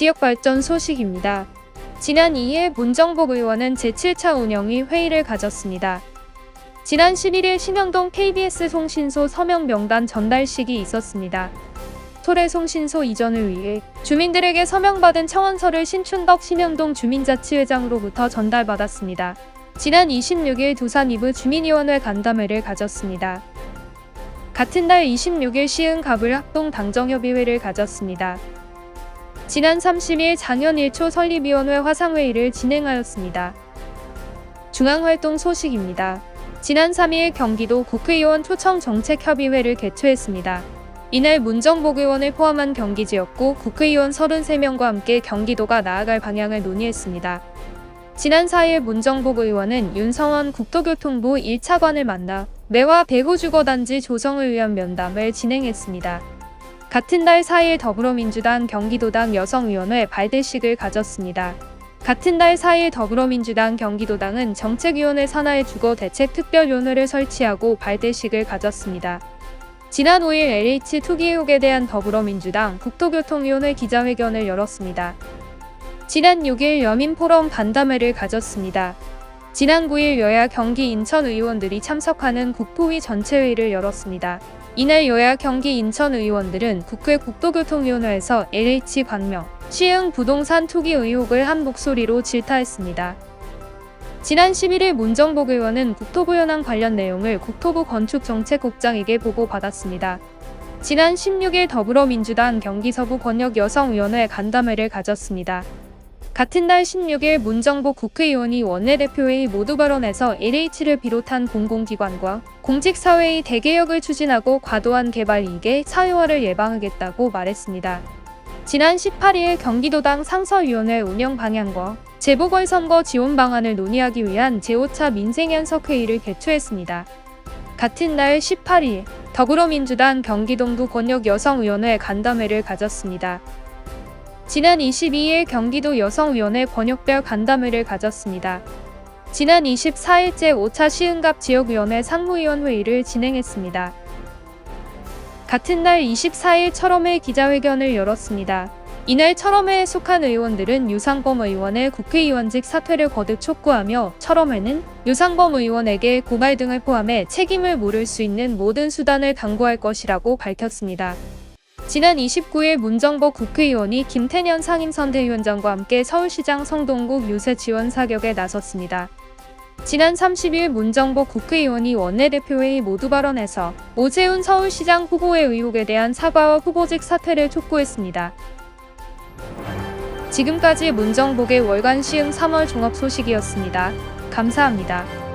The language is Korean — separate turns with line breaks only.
지역 발전 소식입니다. 지난 2일 문정복 의원은 제7차 운영위 회의를 가졌습니다. 지난 11일 신현동 KBS 송신소 서명 명단 전달식이 있었습니다. 소래 송신소 이전을 위해 주민들에게 서명받은 청원서를 신춘덕 신현동 주민자치회장으로부터 전달받았습니다. 지난 26일 두산 이브 주민위원회 간담회를 가졌습니다. 같은 날 26일 시흥 가불 합동 당정협의회를 가졌습니다. 지난 30일 장현 1초 설립위원회 화상회의를 진행하였습니다. 중앙활동 소식입니다. 지난 3일 경기도 국회의원 초청정책협의회를 개최했습니다. 이날 문정복 의원을 포함한 경기 지역구 국회의원 33명과 함께 경기도가 나아갈 방향을 논의했습니다. 지난 4일 문정복 의원은 윤성원 국토교통부 1차관을 만나 매화 배후 주거단지 조성을 위한 면담을 진행했습니다. 같은 날 4일 더불어민주당 경기도당 여성위원회 발대식을 가졌습니다. 같은 날 4일 더불어민주당 경기도당은 정책위원회 산하의 주거 대책 특별위원회를 설치하고 발대식을 가졌습니다. 지난 5일 LH 투기 의혹에 대한 더불어민주당 국토교통위원회 기자회견을 열었습니다. 지난 6일 여민포럼 간담회를 가졌습니다. 지난 9일 여야 경기 인천 의원들이 참석하는 국토위 전체회의를 열었습니다. 이날 여야 경기 인천 의원들은 국회 국토교통위원회에서 LH 광명, 시흥 부동산 투기 의혹을 한 목소리로 질타했습니다. 지난 11일 문정복 의원은 국토부 현황 관련 내용을 국토부 건축정책국장에게 보고받았습니다. 지난 16일 더불어민주당 경기서부 권역여성위원회 간담회를 가졌습니다. 같은 날 16일 문정복 국회의원이 원내대표회의 모두 발언에서 LH를 비롯한 공공기관과 공직사회의 대개혁을 추진하고 과도한 개발 이익의 사회화를 예방하겠다고 말했습니다. 지난 18일 경기도당 상서위원회 운영 방향과 재보궐선거 지원 방안을 논의하기 위한 제5차 민생연석회의를 개최했습니다. 같은 날 18일 더불어민주당 경기동부 권역여성위원회 간담회를 가졌습니다. 지난 22일 경기도 여성위원회 권역별 간담회를 가졌습니다. 지난 24일째 5차 시흥갑 지역위원회 상무위원 회의를 진행했습니다. 같은 날 24일 철험회 기자회견을 열었습니다. 이날 철험회에 속한 의원들은 유상범 의원의 국회의원직 사퇴를 거듭 촉구하며 철험회는 유상범 의원에게 고발 등을 포함해 책임을 물을 수 있는 모든 수단을 강구할 것이라고 밝혔습니다. 지난 29일 문정복 국회의원이 김태년 상임선대위원장과 함께 서울시장 성동구 유세 지원 사격에 나섰습니다. 지난 30일 문정복 국회의원이 원내대표회의 모두 발언에서 오재훈 서울시장 후보의 의혹에 대한 사과와 후보직 사퇴를 촉구했습니다. 지금까지 문정복의 월간 시흥 3월 종합 소식이었습니다. 감사합니다.